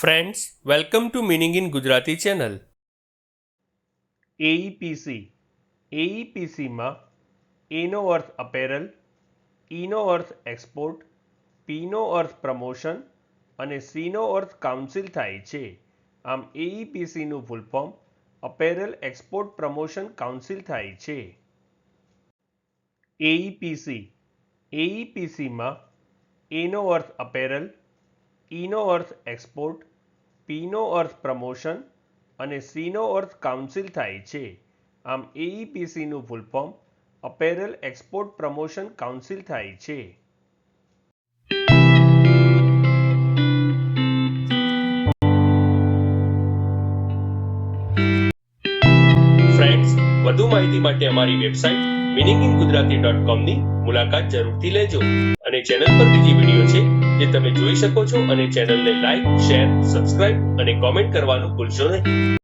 Friends welcome to meaning in Gujarati channel AEPC એઈપીસીમાં એનો અર્થ અપેરલ ઈનો અર્થ export પીનો અર્થ promotion અને સીનો અર્થ council થાય છે. આમ એઈપીસીનું full form apparel export promotion council થાય છે. એઈપીસી એઈપીસીમાં એનો અર્થ અપેરલ ઈનો અર્થ એક્સપોર્ટ પીનો અર્થ પ્રમોશન અને સીનો અર્થ કાઉન્સિલ થાય છે. આમ એઈપીસીનું full form apparel export promotion council થાય છે. ફ્રેન્ડ્સ વધુ માહિતી માટે અમારી website meaning in Gujarati dot કોમની મુલાકાત જરૂરથી લેજો અને ચેનલ પર બીજી વીડિયો છે શકો છો અને ચેનલને લાઈક શેર સબસ્ક્રાઇબ અને કોમેન્ટ કરવાનું ભૂલશો નહીં.